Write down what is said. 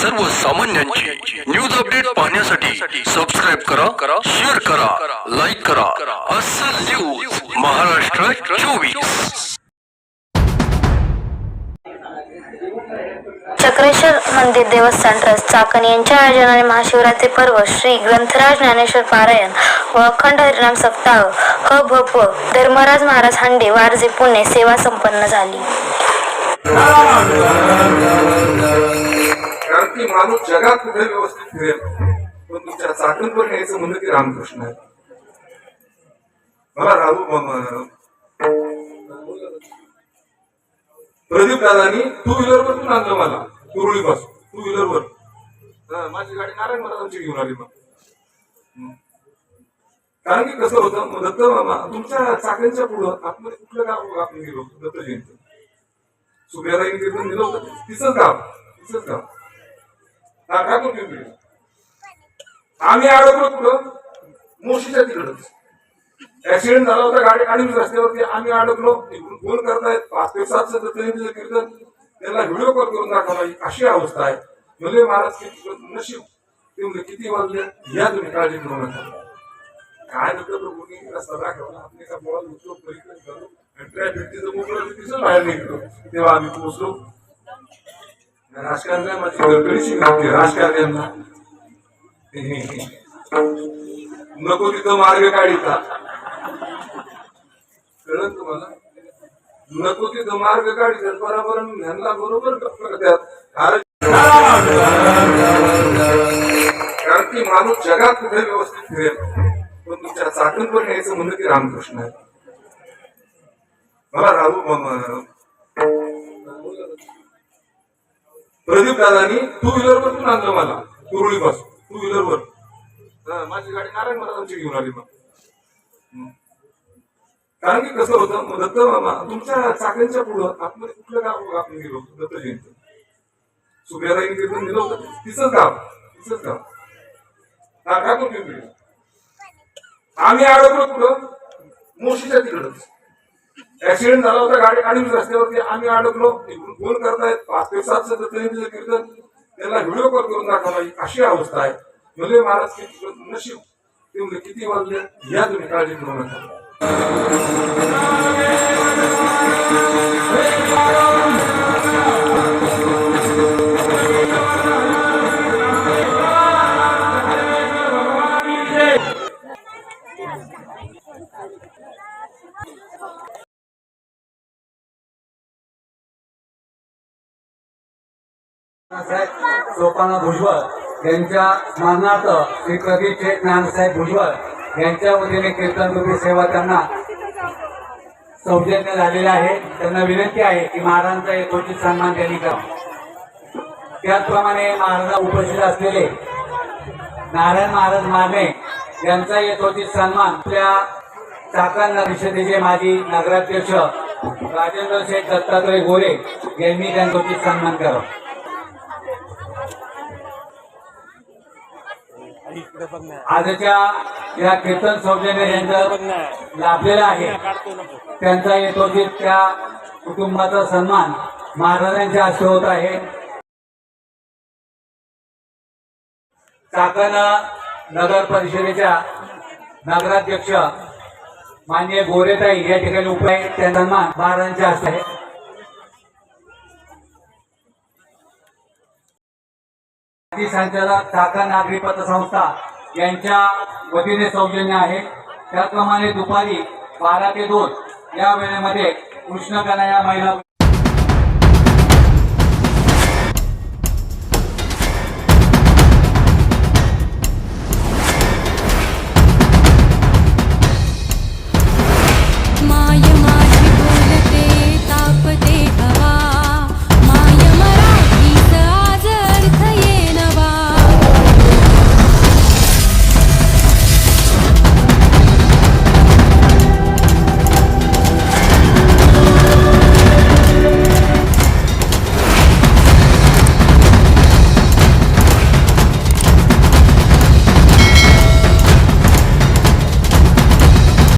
सर्वसामान्यांची news update पाहण्यासाठी subscribe करा शेअर करा लाईक करा. असं न्यूज महाराष्ट्र चोवीस. चक्रेश्वर मंदिर देवस्थान ट्रस्ट चाकण यांच्या आयोजनाने महाशिवरात्री पर्व श्री ग्रंथराज ज्ञानेश्वर पारायण व अखंड हरिनाम सप्ताह क भ प धर्मराज महाराज हांडे वारजे पुणे सेवा संपन्न झाली. माणूस जगात कुठे व्यवस्थित फिरेल? पण तुमच्या चाकणवर न्यायचं म्हणलं की रामकृष्ण आहे. मला राहू प्रदीप दादानी टू व्हीलर वरून आणलं मला. कुरुळी पासून टू व्हीलर वर. हा, माझी गाडी नारायण महाराजांची घेऊन आली मग. कारण की कसं होतं मग दत्त मामा तुमच्या चाकणच्या पुढं आतमध्ये कुठलं गाव आपण गेलो दत्त जयंती सुप्रियाताईने कीर्तन दिलं होतं. तिचंच गाव तिचंच गाव. हा ठाकूर पिंपरी आम्ही अडकलो कुठं मोशीच्या तिकडं. ऍक्सिडेंट झाला होता गाडी आणि रस्त्यावरती आम्ही अडकलो. इकडून फोन करतायत. पाच ते सात दत्तजयंतीचं कीर्तन त्याला व्हिडिओ कॉल करून दाखवला ही अशी अवस्था आहे. म्हणजे महाराज किती नशीब. ते म्हणजे किती वाजले? या तुम्ही काळजी करू नका. काय नंतर प्रभूंनी रस्ता दाखवला? आपण एका बोळात उतरो परिक्रम करू आणि ट्रॅफिक तिथं मोकळं तिथं बाहेर निघतो. तेव्हा आम्ही पोहोचलो. राजकारण्या माझी घातली राजकारण्यांना. नको तिथं मार्ग काढिता कळत तुम्हाला? नको तिथं मार्ग काढितात बरोबर ह्यांना बरोबर करतात. कारण की माणूस जगात कुठे व्यवस्थित फिरेल? पण तुमच्या चाकणपर्यंत यायचं म्हणलं की रामकृष्ण आहे मला राहू प्रदीप दादानी टू व्हीलर वरून आणलं मला कुरुळी पासून टू व्हीलर वर हा, माझी गाडी नारायण महाराजांची घेऊन आली मग. कारण की कसं होतं मग दत्त मामा तुमच्या चाकणच्या पुढं आतमध्ये कुठलं गाव आपण गेलो दत्त जयंती. सुप्रियाताईने कीर्तन दिलं होतं. तिचंच गाव तिचंच गाव. हा ठाकूर घेऊन आम्ही अडकलो कुठं मोशीच्या तिकडच. ऍक्सिडेंट झाला होता गाडी आणि रस्त्यावरती आम्ही अडकलो. इकडून फोन करतायत पाच ते सात दत्तजयंतीचं कीर्तन त्याला व्हिडिओ कॉल करून दाखवला ही अशी अवस्था आहे? म्हणजे महाराज किती नशीब. ते म्हणजे किती वाजले? या तुम्ही काळजी करू नका. लोकांना भुजबळ. यांच्या स्मरणार्थ श्री प्रदीप शेठ नानासाहेब भुजबळ यांच्या वतीने कीर्तनरूपी सेवा त्यांना सौजन्य झालेले आहे. त्यांना विनंती आहे की महाराजांचा यथोचित सन्मान त्यांनी करावा. त्याचप्रमाणे महाराजा उपस्थित असलेले नारायण महाराज माने यांचा यथोचित सन्मान आपल्या चाकण परिषदेचे माजी नगराध्यक्ष राजेंद्र शेठ दत्तात्रय गोरे यांनी त्यांचा उचित सन्मान करावा. आजच्या या कीर्तन सौजन्य यांचं लाभलेलं आहे. त्यांचा यथोचित त्या कुटुंबाचा सन्मान महाराजांच्या हस्ते होत आहे. चाकण नगर परिषदेच्या नगराध्यक्ष मान्य गोरेताई या ठिकाणी उप आहेत. त्यांचा सन्मान महाराजांच्या हस्ते माजी संचालक साखर नागरी पतसंस्था यांच्या वतीने सौजन्य आहे. त्याचप्रमाणे दुपारी बारा ते दोन या वेळेमध्ये कृष्णकन्या महिला